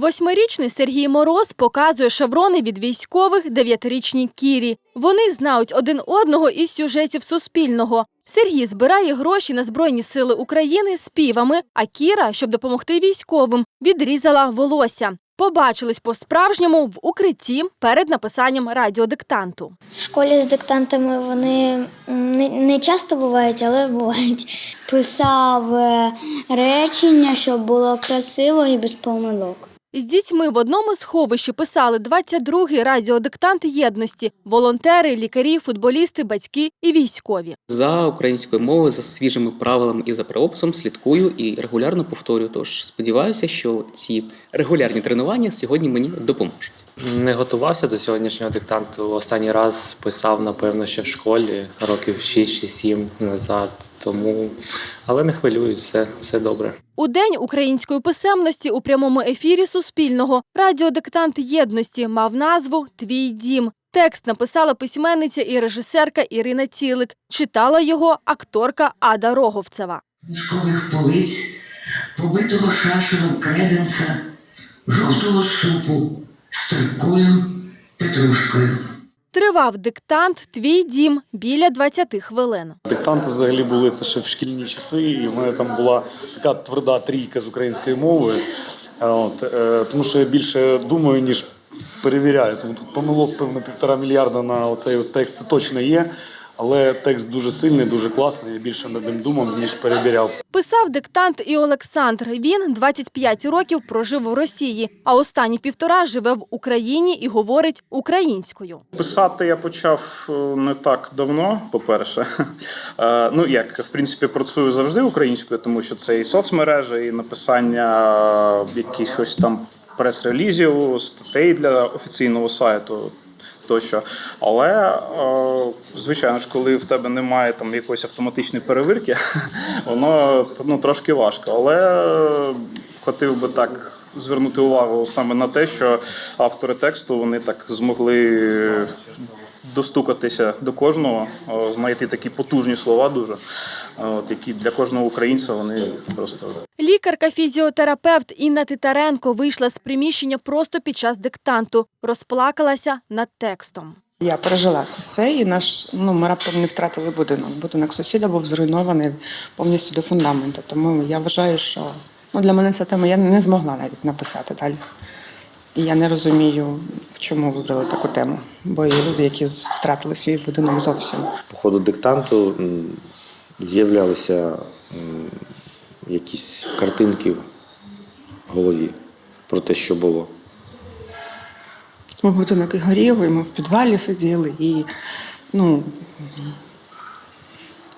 Восьмирічний Сергій Мороз показує шеврони від військових дев'ятирічній Кірі. Вони знають один одного із сюжетів Суспільного. Сергій збирає гроші на Збройні сили України співами, а Кіра, щоб допомогти військовим, відрізала волосся. Побачились по-справжньому в укритті перед написанням радіодиктанту. В школі з диктантами вони не, не часто бувають, але бувають. Писав е, речення, щоб було красиво і без помилок. З дітьми в одному сховищі писали 22-й радіодиктант єдності волонтери, лікарі, футболісти, батьки і військові. За українською мовою, за свіжими правилами і за правописом слідкую і регулярно повторюю. Тож сподіваюся, що ці регулярні тренування сьогодні мені допоможуть. Не готувався до сьогоднішнього диктанту. Останній раз писав, напевно, ще в школі років 6 чи 7 назад. Тому, але не хвилююсь, все, все добре. У день української писемності у прямому ефірі Суспільного радіодиктант єдності мав назву Твій дім. Текст написала письменниця і режисерка Ірина Цілик. Читала його акторка Ада Роговцева. книжкових полиць, побитого шашевом креденса, жовтого супу з трикою петрушкою. Тривав диктант Твій дім біля 20 хвилин. Диктанти взагалі були це ще в шкільні часи, і в мене там була така тверда трійка з української мови. От, е, тому що я більше думаю, ніж перевіряю. Тому тут помилок, певно, півтора мільярда на оцей от текст точно є. Але текст дуже сильний, дуже класний. Я більше над ним думав, ніж перевіряв. Писав диктант і Олександр. Він 25 років прожив у Росії, а останні півтора живе в Україні і говорить українською. Писати я почав е, не так давно, по-перше. Е, Ну, як, в принципі, працюю завжди українською, тому що це і соцмережі, і написання е, якихось там прес-релізів, статей для офіційного сайту. Тощо, але е, звичайно ж, коли в тебе немає там якоїсь автоматичної перевірки, воно ну, трошки важко. Але хотів би так звернути увагу саме на те, що автори тексту вони так змогли достукатися до кожного, е, знайти такі потужні слова, дуже е, от, які для кожного українця вони просто Лікарка-фізіотерапевт Інна Титаренко вийшла з приміщення просто під час диктанту, розплакалася над текстом. Я пережила це все, і наш ну ми раптом не втратили будинок. Будинок сусіда був зруйнований повністю до фундаменту. Тому я вважаю, що ну для мене ця тема я не змогла навіть написати далі. І я не розумію, чому вибрали таку тему. Бо є люди, які втратили свій будинок зовсім. по ходу диктанту з'являлися м, якісь картинки в голові про те, що було. Мій будинок і горів, і ми в підвалі сиділи, і ну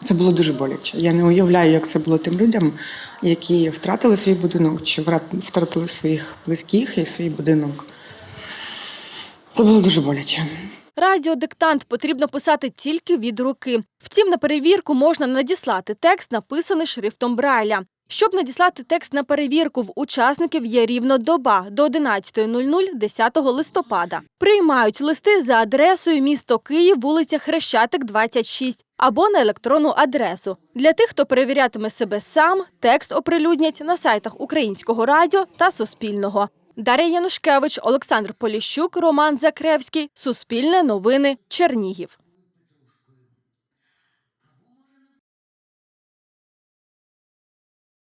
це було дуже боляче. Я не уявляю, як це було тим людям, які втратили свій будинок, чи втратили своїх близьких і свій будинок. Це було дуже боляче. Радіодиктант потрібно писати тільки від руки. Втім, на перевірку можна надіслати текст, написаний шрифтом Брайля. Щоб надіслати текст на перевірку, в учасників є рівно доба до 11.00 10 листопада. Приймають листи за адресою місто Київ, вулиця Хрещатик, 26 або на електронну адресу. Для тих, хто перевірятиме себе сам, текст оприлюднять на сайтах Українського радіо та Суспільного. Дар'я Янушкевич, Олександр Поліщук, Роман Закревський. Суспільне новини. Чернігів.